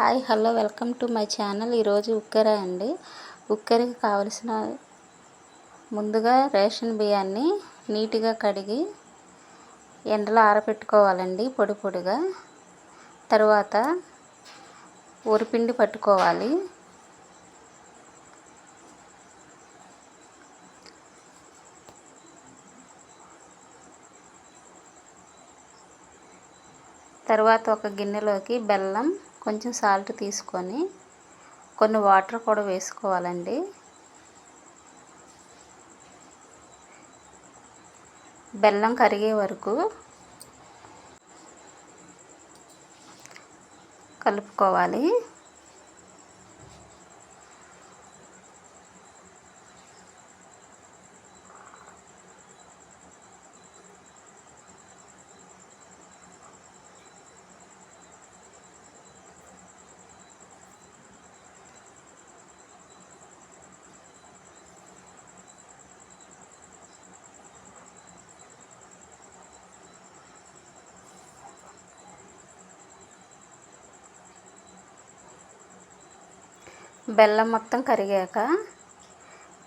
Hi hello welcome to my channel. ఈరోజు ఉక్కరే అండి. ఉక్కరికి కావలసిన ముందుగా రేషన్ బియ్యాన్ని నీట్గా కడిగి ఎండలో ఆరబెట్టుకోవాలండి పొడి పొడిగా. తర్వాత ఉరిపిండి పట్టుకోవాలి. తర్వాత ఒక గిన్నెలోకి బెల్లం కొంచెం సాల్ట్ తీసుకొని కొన్ని వాటర్ కూడా వేసుకోవాలండి. బెల్లం కరిగే వరకు కలుపుకోవాలి. బెల్లం మొత్తం కరిగాక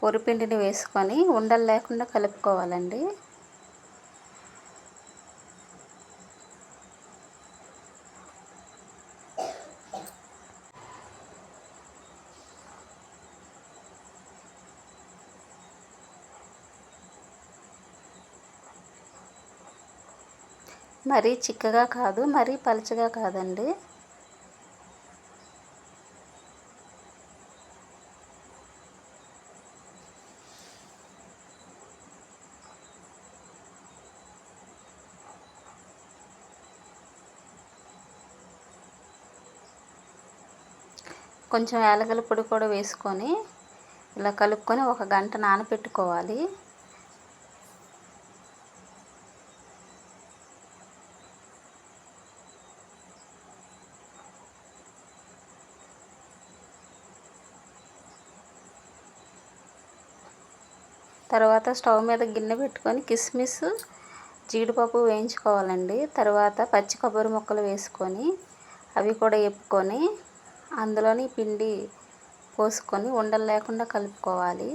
పొరిపిండిని వేసుకొని ఉండలు లేకుండా కలుపుకోవాలండి. మరీ చిక్కగా కాదు మరీ పలుచగా కాదండి. కొంచెం యాలకల పొడి కూడా వేసుకొని ఇలా కలుపుకొని ఒక గంట నానబెట్టుకోవాలి తర్వాత స్టవ్ మీద గిన్నె పెట్టుకొని కిస్మిస్ జీడిపప్పు వేయించుకోవాలండి. తర్వాత పచ్చి కొబ్బరి ముక్కలు వేసుకొని అవి కూడా ఎప్పుకొని అందులోని పిండి పోసుకొని ఉండలు లేకుండా కలుపుకోవాలి.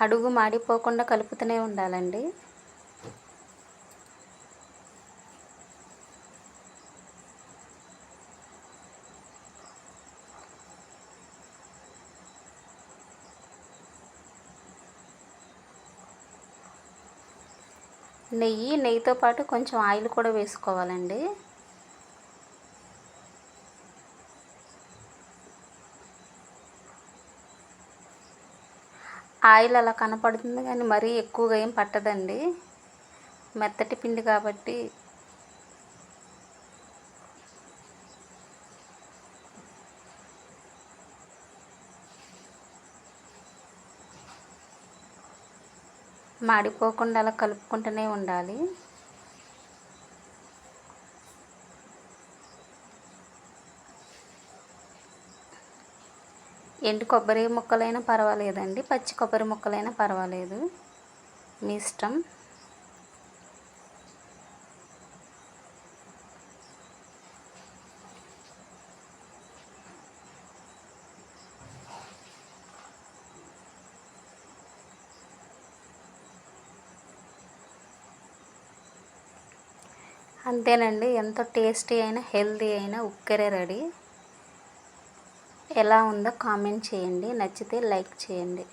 అడుగు మాడిపోకుండా కలుపుతూనే ఉండాలండి. నెయ్యి నెయ్యితో పాటు కొంచెం ఆయిల్ కూడా వేసుకోవాలండి. ఆయిల్ అలా కనపడుతుంది కానీ మరీ ఎక్కువగా ఏం పట్టదండి. మెత్తటి పిండి కాబట్టి మాడిపోకుండా అలా కలుపుకుంటూనే ఉండాలి. ఎండు కొబ్బరి ముక్కలైనా పర్వాలేదండి. పచ్చి కొబ్బరి ముక్కలైనా పర్వాలేదు. మీ ఇష్టం. అంతేనండి. ఎంతో టేస్టీ అయిన హెల్దీ అయిన ఉక్కెరే రెడీ. ఎలా ఉందో కామెంట్ చేయండి. నచ్చితే లైక్ చేయండి.